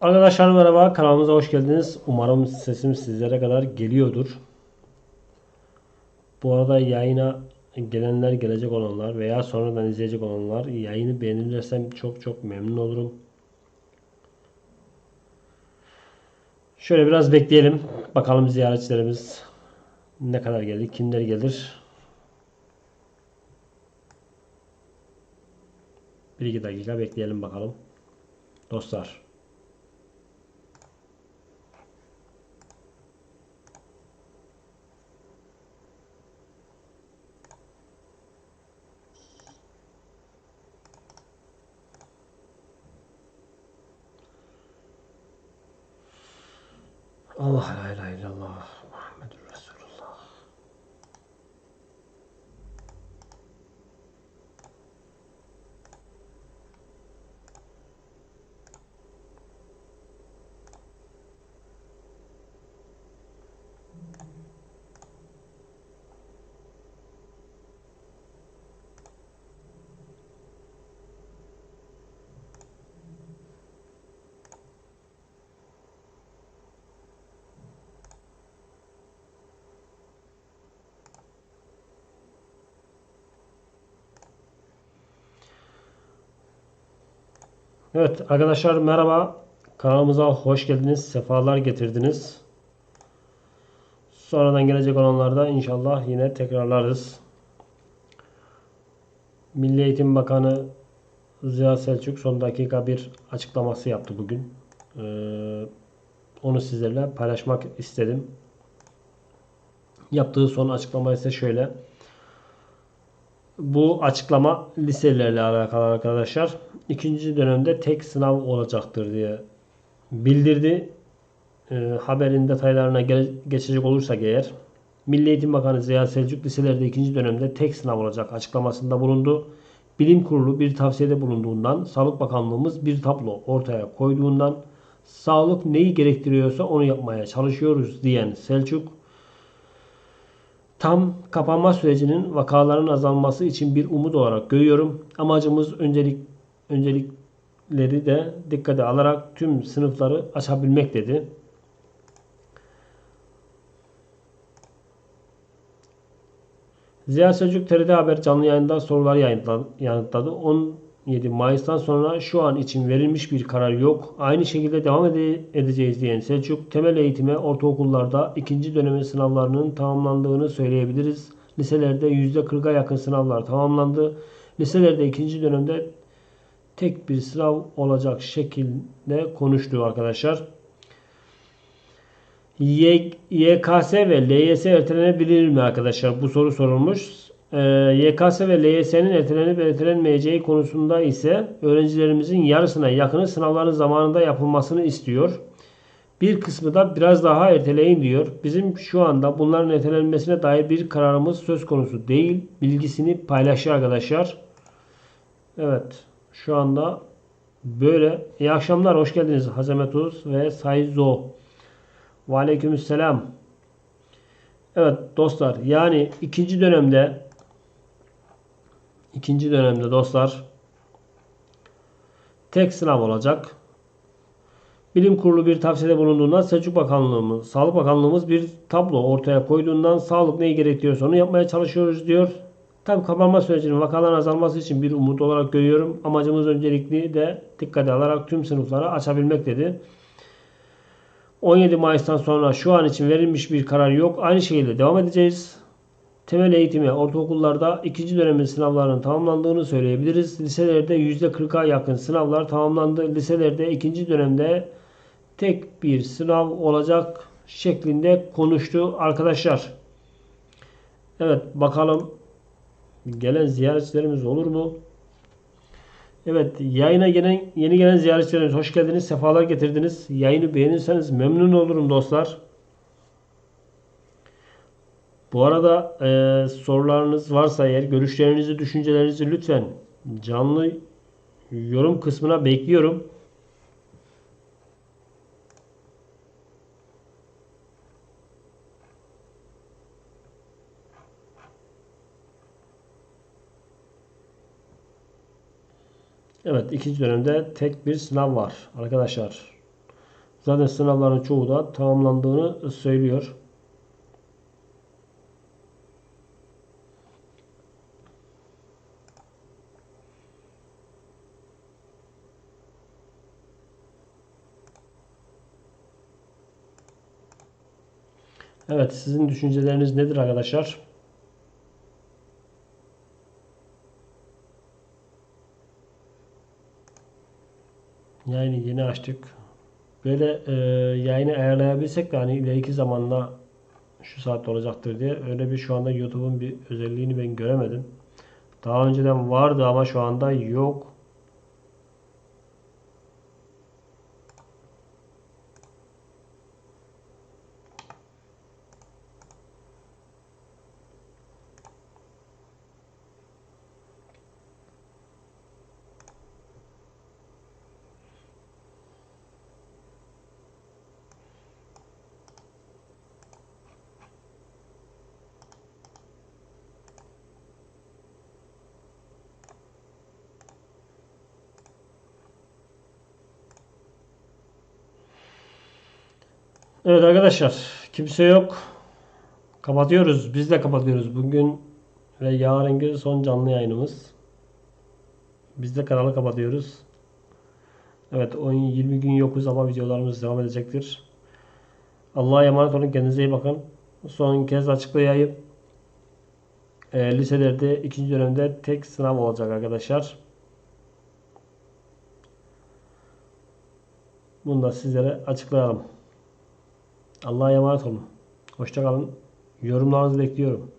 Arkadaşlar merhaba kanalımıza hoş geldiniz. Umarım sesim sizlere kadar geliyordur. Bu arada yayına gelenler gelecek olanlar veya sonradan izleyecek olanlar yayını beğenirlersem çok çok memnun olurum. Şöyle biraz bekleyelim. Bakalım ziyaretçilerimiz ne kadar geldi, kimler gelir. Bir iki dakika bekleyelim bakalım. Dostlar. Allah la ilahe illallah Muhammedur Resul. Evet arkadaşlar merhaba. Kanalımıza hoş geldiniz. Sefalar getirdiniz. Sonradan gelecek olanlar da inşallah yine tekrarlarız. Milli Eğitim Bakanı Ziya Selçuk son dakika bir açıklaması yaptı bugün. Ee, onu sizlerle paylaşmak istedim. Yaptığı son açıklama ise şöyle. Bu açıklama liselerle alakalı arkadaşlar. İkinci dönemde tek sınav olacaktır diye bildirdi. E, haberin detaylarına gele- geçecek olursak eğer Milli Eğitim Bakanı Ziya Selçuk liselerde ikinci dönemde tek sınav olacak açıklamasında bulundu. Bilim Kurulu bir tavsiyede bulunduğundan, Sağlık Bakanlığımız bir tablo ortaya koyduğundan, sağlık neyi gerektiriyorsa onu yapmaya çalışıyoruz diyen Selçuk, Tam kapanma sürecinin vakaların azalması için bir umut olarak görüyorum. Amacımız öncelik öncelikleri de dikkate alarak tüm sınıfları açabilmek dedi. Ziya Selçuk TRT Haber canlı yayında yayınla- yanıtladı. 17 Mayıs'tan sonra şu an için verilmiş bir karar yok. Aynı şekilde devam ede- edeceğiz diyen Selçuk, temel eğitime ortaokullarda ikinci dönemin sınavlarının tamamlandığını söyleyebiliriz. Liselerde %40'a yakın sınavlar tamamlandı. Liselerde ikinci dönemde tek bir sınav olacak şekilde konuştu arkadaşlar. YKS ve LYS ertelenebilir mi arkadaşlar? Bu soru sorulmuş. Ee, YKS ve LYS'nin ertelenip ertelenmeyeceği konusunda ise öğrencilerimizin yarısına yakını sınavların zamanında yapılmasını istiyor. Bir kısmı da biraz daha erteleyin diyor. Bizim şu anda bunların ertelenmesine dair bir kararımız söz konusu değil. Bilgisini paylaşıyor arkadaşlar. Evet. Şu anda böyle. İyi akşamlar. Hoş geldiniz Hazemet Uz ve Sayzo. Aleykümselam. Evet dostlar yani ikinci dönemde ikinci dönemde dostlar tek sınav olacak. Bilim Kurulu bir tavsiyede bulunduğundan Selçuk Bakanlığımız, Sağlık Bakanlığımız bir tablo ortaya koyduğundan sağlık neyi gerekiyorsa onu yapmaya çalışıyoruz diyor. Tabi kapanma sürecinin vakaların azalması için bir umut olarak görüyorum. Amacımız öncelikli de dikkate alarak tüm sınıfları açabilmek dedi. 17 Mayıs'tan sonra şu an için verilmiş bir karar yok. Aynı şekilde devam edeceğiz. Temel eğitimi ortaokullarda ikinci dönemin sınavlarının tamamlandığını söyleyebiliriz. Liselerde %40'a yakın sınavlar tamamlandı. Liselerde ikinci dönemde tek bir sınav olacak şeklinde konuştu arkadaşlar. Evet bakalım gelen ziyaretçilerimiz olur mu? Evet yayına gelen yeni gelen ziyaretçilerimiz hoş geldiniz. Sefalar getirdiniz. Yayını beğenirseniz memnun olurum dostlar. Bu arada e, sorularınız varsa eğer görüşlerinizi, düşüncelerinizi lütfen canlı yorum kısmına bekliyorum. Evet ikinci dönemde tek bir sınav var arkadaşlar. Zaten sınavların çoğu da tamamlandığını söylüyor. Evet, sizin düşünceleriniz nedir arkadaşlar? Yayını yeni açtık. Böyle e, yayını ayarlayabilsek de hani ileriki zamanla şu saatte olacaktır diye öyle bir şu anda YouTube'un bir özelliğini ben göremedim. Daha önceden vardı ama şu anda yok. Evet arkadaşlar kimse yok. Kapatıyoruz. Biz de kapatıyoruz. Bugün ve yarınki son canlı yayınımız. Biz de kanalı kapatıyoruz. Evet 10 20 gün yokuz ama videolarımız devam edecektir. Allah'a emanet olun. Kendinize iyi bakın. Son kez açıklayayım. E, liselerde ikinci dönemde tek sınav olacak arkadaşlar. Bunu da sizlere açıklayalım. Allah'a emanet olun. Hoşça kalın. Yorumlarınızı bekliyorum.